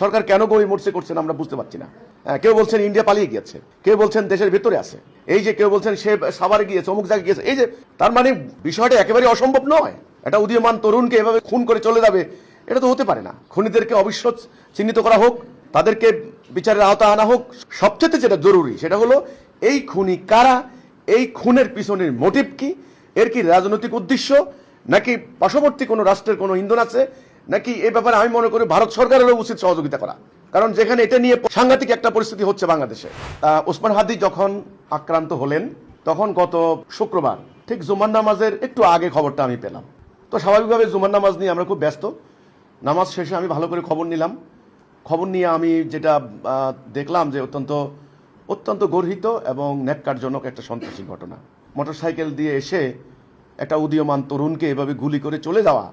সরকার কেন গরিব মরছে করছেন আমরা বুঝতে পারছি না। হ্যাঁ, কেউ বলছেন ইন্ডিয়া পালিয়ে গিয়েছে কেউ বলছেন দেশের ভেতরে আছে এই যে কেউ বলছেন সে সাভারে গিয়েছে অমুক জায়গায় গিয়েছে এই যে তার মানে বিষয়টা একেবারে অসম্ভব নয়। একটা উদীয়মান তরুণকে এভাবে খুন করে চলে যাবে এটা তো হতে পারে না। খুনিদেরকে অবিশ্বাস চিহ্নিত করা হোক তাদেরকে বিচারের আওতা আনা হোক সবচেয়ে যেটা জরুরি সেটা হলো এই খুনি কারা এই খুনের পিছনের মোটিভ কি এর কি রাজনৈতিক উদ্দেশ্য নাকি পার্শ্ববর্তী কোনো রাষ্ট্রের কোনো ইন্ধন আছে নাকি এ ব্যাপারে আমি মনে করি ভারত সরকারেরও উচিত সহযোগিতা করা। কারণ যেখানে এটা নিয়ে সাংঘাতিক একটা পরিস্থিতি হচ্ছে বাংলাদেশে। ওসমান হাদি যখন আক্রান্ত হলেন, তখন গত শুক্রবার, ঠিক জুমার নামাজের একটু আগে খবরটা আমি পেলাম। তো স্বাভাবিকভাবে জুমার নামাজ নিয়ে আমরা খুব ব্যস্ত। নামাজ শেষে আমি ভালো করে খবর নিলাম। খবর নিয়ে আমি যেটা দেখলাম যে অত্যন্ত অত্যন্ত গর্হিত এবং ন্যাক্কারজনক একটা সন্ত্রাসী ঘটনা। মোটরসাইকেল দিয়ে এসে একটা উদীয়মান তরুণকে এভাবে গুলি করে চলে যাওয়া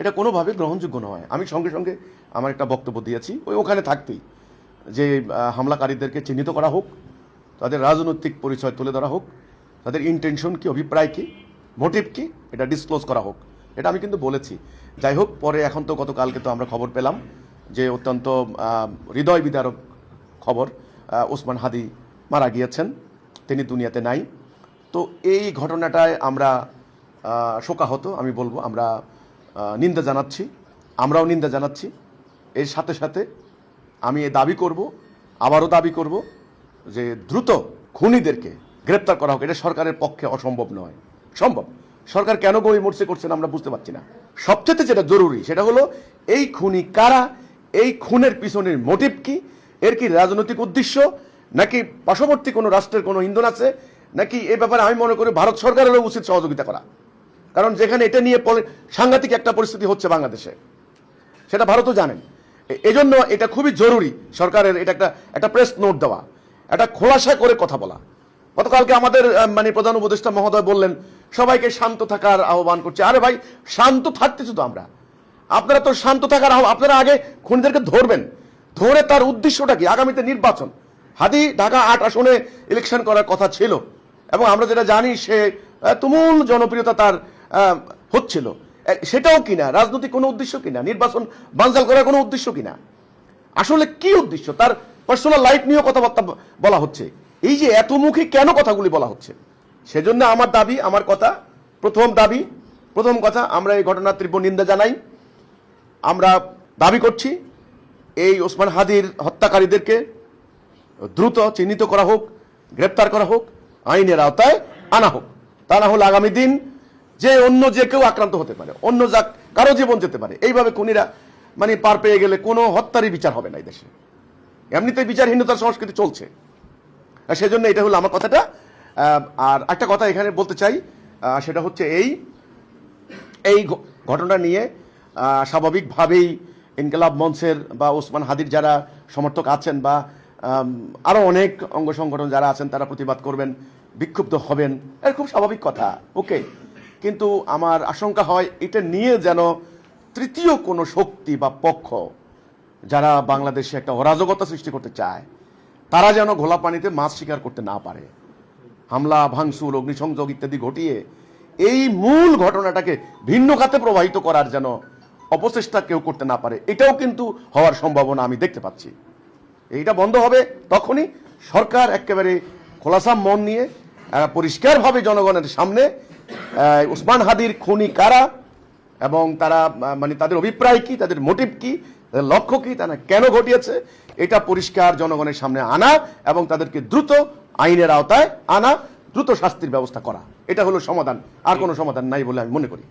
এটা কোনোভাবে গ্রহণযোগ্য নয়। আমি সঙ্গে সঙ্গে আমার একটা বক্তব্য দিয়েছি, ওই ওখানে থাকতেই। যে হামলাকারীদেরকে চিহ্নিত করা হোক, তাদের রাজনৈতিক পরিচয় তুলে ধরা হোক, তাদের ইন্টেনশন কি, অভিপ্রায় কি মোটিভ কি, এটা ডিসক্লোজ করা হোক। এটা আমি কিন্তু বলেছি। যাই হোক, পরে এখন তো গতকালকে তো আমরা খবর পেলাম যে অত্যন্ত হৃদয় বিদারক খবর ওসমান হাদি মারা গিয়েছেন। তিনি দুনিয়াতে নাই। তো এই ঘটনাটায় আমরা শোকাহত, আমি বলব, আমরা নিন্দা জানাচ্ছি, আমরাও নিন্দা জানাচ্ছি। এর সাথে সাথে আমি এ দাবি করব, আবারও দাবি করব যে দ্রুত খুনিদেরকে গ্রেপ্তার করা হোক। এটা সরকারের পক্ষে অসম্ভব নয়। সম্ভব। সরকার কেন গরিব মরছে করছেন আমরা বুঝতে পারছি না। সবচেয়ে যেটা জরুরি সেটা হলো, এই খুনি কারা? এই খুনের পিছনের মোটিভ কি? এর কি রাজনৈতিক উদ্দেশ্য? নাকি পার্শ্ববর্তী কোনো রাষ্ট্রের কোনো ইন্ধন আছে? নাকি এ ব্যাপারে আমি মনে করি ভারত সরকারেরও উচিত সহযোগিতা করা। কারণ যেখানে এটা নিয়ে সাংঘাতিক একটা পরিস্থিতি হচ্ছে বাংলাদেশে। সেটা ভারতও জানেন। এজন্য এটা খুবই জরুরি সরকারের এটা একটা একটা প্রেস নোট দেওয়া। একটা খোলাসা করে কথা বলা। গতকালকে আমাদের মানে প্রধান উপদেষ্টা মহোদয় বললেন, সবাইকে শান্ত থাকার আহ্বান করছে। আরে ভাই, শান্ত থাকতেছি তো আমরা। আপনারা তো শান্ত থাকার আপনারা আগে খুনিদেরকে ধরবেন। ধরে তার উদ্দেশ্যটা কি? আগামীতে নির্বাচন। হাদি ঢাকা আট আসনে ইলেকশন করার কথা ছিল। এবং আমরা যেটা জানি, সে তুমুল জনপ্রিয়তা তার হচ্ছিল। সেটাও কিনা? রাজনৈতিক কোনো উদ্দেশ্য কিনা? নির্বাচন বানচাল করার কোনো উদ্দেশ্য কিনা? আসলে কি উদ্দেশ্য? তার পার্সোনাল লাইফ নিয়েও কথাবার্তা বলা হচ্ছে। এই যে এতমুখী কেন কথাগুলি বলা হচ্ছে? সেজন্য আমার দাবি, আমার কথা, প্রথম দাবি, প্রথম কথা, আমরা এই ঘটনার তীব্র নিন্দা জানাই। আমরা দাবি করছি, এই ওসমান হাদির হত্যাকারীদেরকে দ্রুত চিহ্নিত করা হোক, গ্রেপ্তার করা হোক, আইনের আওতায় আনা হোক। তা না হলে আগামী দিন যে অন্য যে কেউ আক্রান্ত হতে পারে, অন্য যা কারও জীবন যেতে পারে, এইভাবে খুনিরা মানে পার পেয়ে গেলে কোনো হত্যারই বিচার হবে না এই দেশে। এমনিতেই বিচারহীনতার সংস্কৃতি চলছে। আর সেজন্য এটা হলো আমার কথাটা। আর একটা কথা এখানে বলতে চাই সেটা হচ্ছে এই এই ঘটনা নিয়ে স্বাভাবিকভাবেই ইনকলাব মঞ্চের বা ওসমান হাদির যারা সমর্থক আছেন বা আরও অনেক অঙ্গ সংগঠন যারা আছেন, তারা প্রতিবাদ করবেন, বিক্ষুব্ধ হবেন, এর খুব স্বাভাবিক কথা। ওকে কিন্তু আমার আশঙ্কা হয় এটা নিয়ে যেন তৃতীয় কোনো শক্তি বা পক্ষ যারা বাংলাদেশে একটা অরাজকতা সৃষ্টি করতে চায়, তারা যেন ঘোলা পানিতে মাছ শিকার করতে না পারে। হামলা, ভাঙচুর, অগ্নিসংযোগ ইত্যাদি ঘটিয়ে এই মূল ঘটনাটাকে ভিন্ন খাতে প্রবাহিত করার যেন অপচেষ্টা কেউ করতে না পারে, এটাও কিন্তু হওয়ার সম্ভাবনা আমি দেখতে পাচ্ছি। এইটা বন্ধ হবে তখনই সরকার একেবারে খোলাসা মন নিয়ে পরিষ্কারভাবে জনগণের সামনে আহ, উসমান হাদির খুনি কারা? এবং তারা মানে তাদের অভিপ্রায় কি? তাদের মোটিভ কি? তাদের লক্ষ্য কি? তারা কেন ঘটিয়েছে? এটা পরিষ্কার জনগণের সামনে আনা এবং তাদেরকে দ্রুত আইনের আওতায় আনা দ্রুত শাস্তির ব্যবস্থা করা। এটা হলো সমাধান। আর কোনো সমাধান নাই বলে আমি মনে করি।